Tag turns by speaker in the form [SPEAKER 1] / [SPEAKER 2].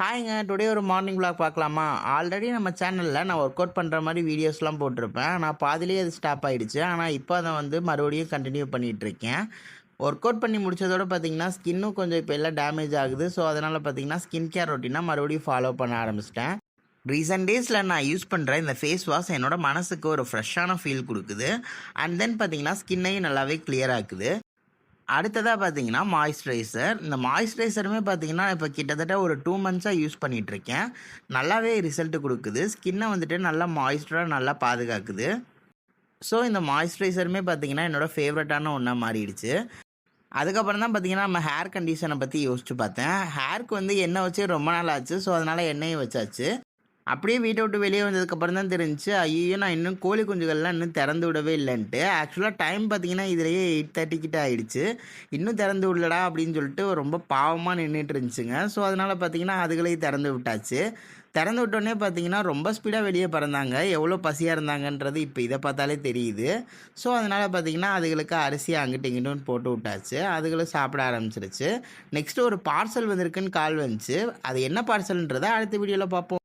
[SPEAKER 1] ஹாய்ங்க today ஒரு morning vlog பார்க்கலாமா? Already நம்ம சேனலில் நான் ஒர்க் அவுட் பண்ணுற மாதிரி வீடியோஸ்லாம் போட்டிருப்பேன். நான் பாதிலேயே அது ஸ்டாப் ஆகிடுச்சு ஆனால் இப்போ அதை வந்து மறுபடியும் கண்டினியூ பண்ணிகிட்ருக்கேன் ஒர்க் அவுட் பண்ணி முடித்ததோடு பார்த்தீங்கன்னா ஸ்கின்னும் கொஞ்சம் இப்போ எல்லாம் டேமேஜ் ஆகுது. ஸோ அதனால் பார்த்தீங்கன்னா ஸ்கின் கேர் ரொட்டீனாக மறுபடியும் ஃபாலோ பண்ண ஆரம்பிச்சிட்டேன். ரீசெண்ட் டேஸில் நான் யூஸ் பண்ணுற இந்த ஃபேஸ் வாஷ் என்னோடய மனசுக்கு ஒரு ஃப்ரெஷ்ஷான ஃபீல் கொடுக்குது. அண்ட் தென் பார்த்தீங்கன்னா ஸ்கின்னையும் நல்லாவே கிளியர் ஆக்குது. அடுத்ததாக பார்த்தீங்கன்னா மாய்ஸ்சரைசர் இந்த மாய்ஸ்சரைசருமே பார்த்தீங்கன்னா இப்போ கிட்டத்தட்ட ஒரு டூ மந்த்ஸாக யூஸ் பண்ணிகிட்ருக்கேன் நல்லாவே ரிசல்ட் கொடுக்குது. ஸ்கின்னை வந்துட்டு நல்லா மாய்ஸ்டராக நல்லா பாதுகாக்குது. ஸோ இந்த மாய்ஸ்சரைசருமே பார்த்தீங்கன்னா என்னோடய ஃபேவரட்டான ஒன்றா மாறிடுச்சு. அதுக்கப்புறம் தான் பார்த்தீங்கன்னா நம்ம ஹேர் கண்டிஷனை பற்றி யோசிச்சு பார்த்தேன். ஹேருக்கு வந்து எண்ணெய் வச்சு ரொம்ப நாள் ஆச்சு. ஸோ அதனால் எண்ணெயும் வச்சாச்சு. அப்படியே வீட்டை விட்டு வெளியே வந்ததுக்கப்புறம் தான் தெரிஞ்சு ஐயோ நான் இன்னும் கோழி குஞ்சுகள்லாம் இன்னும் திறந்து விடவே இல்லைன்ட்டு. ஆக்சுவலாக டைம் பார்த்தீங்கன்னா இதுலேயே எயிட் தேர்ட்டி கிட்ட ஆயிடுச்சு. இன்னும் திறந்து விடலடா அப்படின்னு சொல்லிட்டு ரொம்ப பாவமாக நின்றுட்டு இருந்துச்சுங்க. ஸோ அதனால் பார்த்தீங்கன்னா அதுகளையும் திறந்து விட்டாச்சு. திறந்து விட்டோடனே பார்த்தீங்கன்னா ரொம்ப ஸ்பீடாக வெளியே பறந்தாங்க. எவ்வளோ பசியாக இருந்தாங்கன்றது இப்போ இதை பார்த்தாலே தெரியுது. ஸோ அதனால் பார்த்தீங்கன்னா அதுகளுக்கு அரிசி அங்கிட்டு இங்கிட்டும் போட்டு விட்டாச்சு. அதுகளும் சாப்பிட ஆரம்பிச்சிருச்சு. நெக்ஸ்ட்டு ஒரு பார்சல் வந்திருக்குன்னு கால் வந்துச்சு. அது என்ன பார்சல்ன்றதை அடுத்த வீடியோவில் பார்ப்போம்.